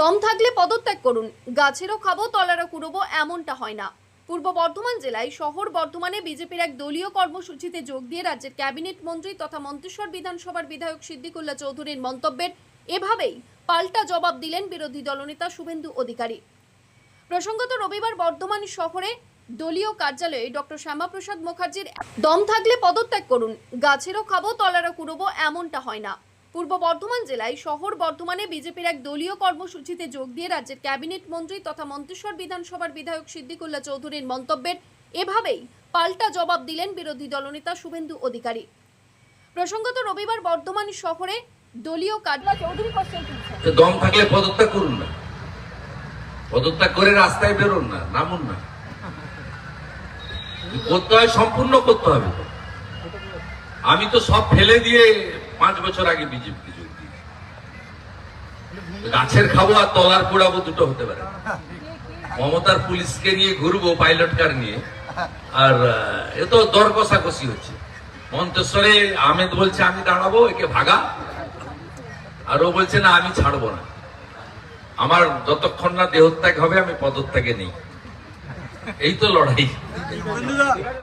দম থাকলে পদত্যাগ করুন। গাছেরও খাব, তলারও কুড়বো, এমনটা হয় না। পূর্ব বর্ধমান জেলায় শহর বর্ধমানে বিজেপির এক দলীয় কর্মসূচিতে যোগ দিয়ে রাজ্যের ক্যাবিনেট মন্ত্রী তথা মন্তেশ্বর বিধানসভার বিধায়ক সিদ্দিকুল্লা চৌধুরীর মন্তব্যের এভাবেই পাল্টা জবাব দিলেন বিরোধী দলনেতা শুভেন্দু অধিকারী। প্রসঙ্গত রবিবার বর্ধমান শহরে দলীয় কার্যালয়ে ডক্টর শ্যামাপ্রসাদ মুখার্জির দম থাকলে পদত্যাগ করুন। গাছেরও খাব, তলারও কুড়বো, এমনটা হয় না। পূর্ব বর্ধমান জেলায় শহর বর্ধমানে বিজেপির এক দলীয় কর্মসূচিতে যোগ দিয়ে রাজ্যের ক্যাবিনেট মন্ত্রী তথা মন্তেশ্বর বিধানসভার বিধায়ক সিদ্দিকুল্লাহ চৌধুরীর মন্তব্যের এভাবেই পাল্টা জবাব দিলেন বিরোধী দলনেতা শুভেন্দু অধিকারী। প্রসঙ্গত রবিবার বর্ধমান শহরে দলীয় কার্যালয় চৌধুরী দম থাকলে পদত্যাগ করুন না। পদত্যাগ করে রাস্তায় বেরোন না নামুন না। করতে হয় সম্পূর্ণ করতে হবে আমি তো সব ফেলে দিয়ে পাঁচ বছর আগে বিজেপিকে যোগ দিই গাছের খাব আর তলার পোড়াবো দুটো হতে পারে। মমতার পুলিশকে নিয়ে ঘুরবো পাইলট কার নিয়ে। আর এ তো দর কষাকষি হচ্ছে। মন্তেশ্বরে আহমেদ বলছে, আমি দাঁড়াবো, একে ভাগা। আর ও বলছে, না, আমি ছাড়বো না। আমার যতক্ষণ না দেহত্যাগ হবে, আমি পদত্যাগে নেই। এই তো লড়াই।